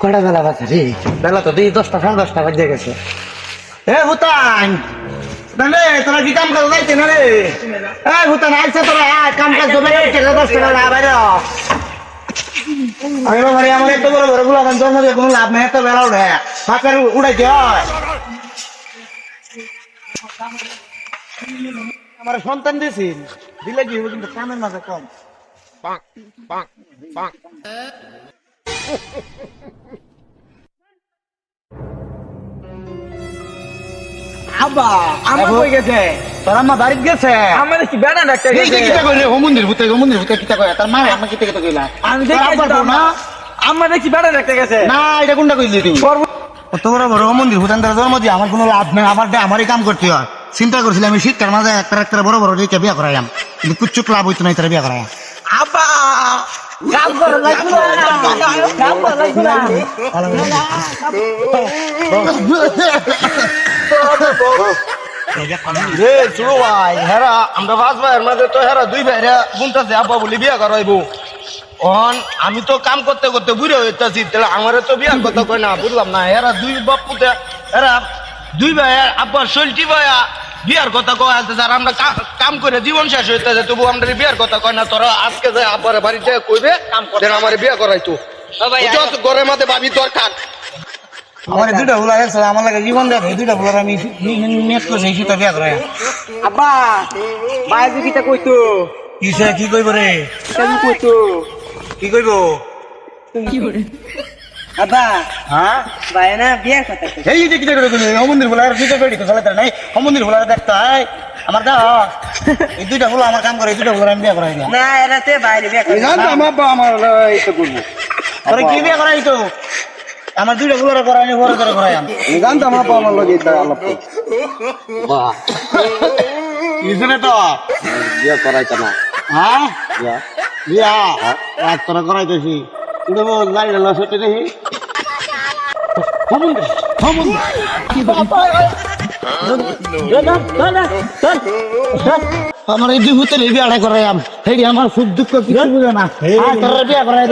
কটা বেলা বাজে রে? বেলা তো দুই দশটা সাড়ে দশটা বাজে গেছে। এ ভুতান রে, তোরা কি কাম কাজ যাইতে না রে? এ ভুতান আইসা তোরা কাম কাজ জমে গেছে দশটা বেলা বাইরে আমি বাবা রে আমার এত বড় বড়গুলা জন্ম দিয়ে কোনো লাভ নেই, এত বেলা উঠে ফাঁকার উড়াইতে হয়। আমার সন্তান দিয়েছিল দিলে কি কিন্তু কামের মাঝে কম। আব্বা আমার দেখো। কই গেছে? তোর আম্মা বাড়িতে গেছে? আমার কি বেড়া ডাক্তার গেছে। কিতা কইলে ও মন্দির ভূতে ও ভূতে কিতা কয় তার মা আমা কিতা কিতা কইলা? আমি দেখি না আমার দেখি বেড়া ডাক্তার গেছে। না এটা কোনটা কইলি তুই? কত বড় বড় ও মন্দির ভূতান তার জন্ম দিয়ে আমার কোনো লাভ নেই আমার দে আমারই কাম করতে হয়। চিন্তা করছিলাম আমি শীতকার মাঝে একটা একটা বড় বড় রেখে বিয়া করাইলাম কিন্তু কুচ্ছুক লাভ হইতো না তারা বিয়া করাই আব্বা কাম করে লাগবে রে ভাই হেরা আমরা পাঁচ ভাইয়ের মাঝে তো হেরা দুই ভাইরা বুনতাছে আব্বা বলি বিয়া করাইবো। অন আমি তো কাম করতে করতে বুড়ে হইতাছি তাহলে আমার তো বিয়ার কথা কয় না বুঝলাম না। এরা দুই বাপ পুতে এরা দুই ভাই আব্বার শৈলটি ভাইয়া বিয়ার কথা কয় আছে আর আমরা কা- কাম করে জীবন শেষ হইতেছে তবু আমরা বিয়ার কথা কয় না তোরা আজকে যাই আব্বার বাড়িতে কইবে কাম করে আমার বিয়া করাইতো? ঘরের মাঝে ভাবি দরকার। আমার দুইটা ভুলা গেছে আমার লাগে জীবন দেবে এই দুইটা ভুলার আমি নেট করছি শীতে বিয়া করাই আব্বা বাইরে কিটা কইতো? কিসে কি কইব রে? কইতো? কি কইব? হ্যাঁ বাইরে না বিয়ার কথা কইতো। এই যে কিতা করে কইলি ও মন্দির ভুলা আর শীতে পেড়ি তো চলে তার নাই। ও মন্দির ভুলা দেখতে হয় আমার দা এই দুইটা ভুলা আমার কাম করে এই দুইটা আমি বিয়া করাই না এরাতে বাইরে বিয়া করে। আব্বা আমার এইটা করব তোরা কি বিয়া করাই তো? আমার দুইটা ভুলার করাই নি বড় করে করাই আমি জানতাম আব্বা আমার লগে এটা আলাপ কিসনে তো। বিয়া করাইতো না হ্যাঁ? বিয়া? বিয়া? রাত তোরা করাইতেছি। লাইট সত্যি দেখি। আমার এই দুই ভূতের বিয়াটা করাই আমার সুখ দুঃখ কিছু বুঝে না। করাই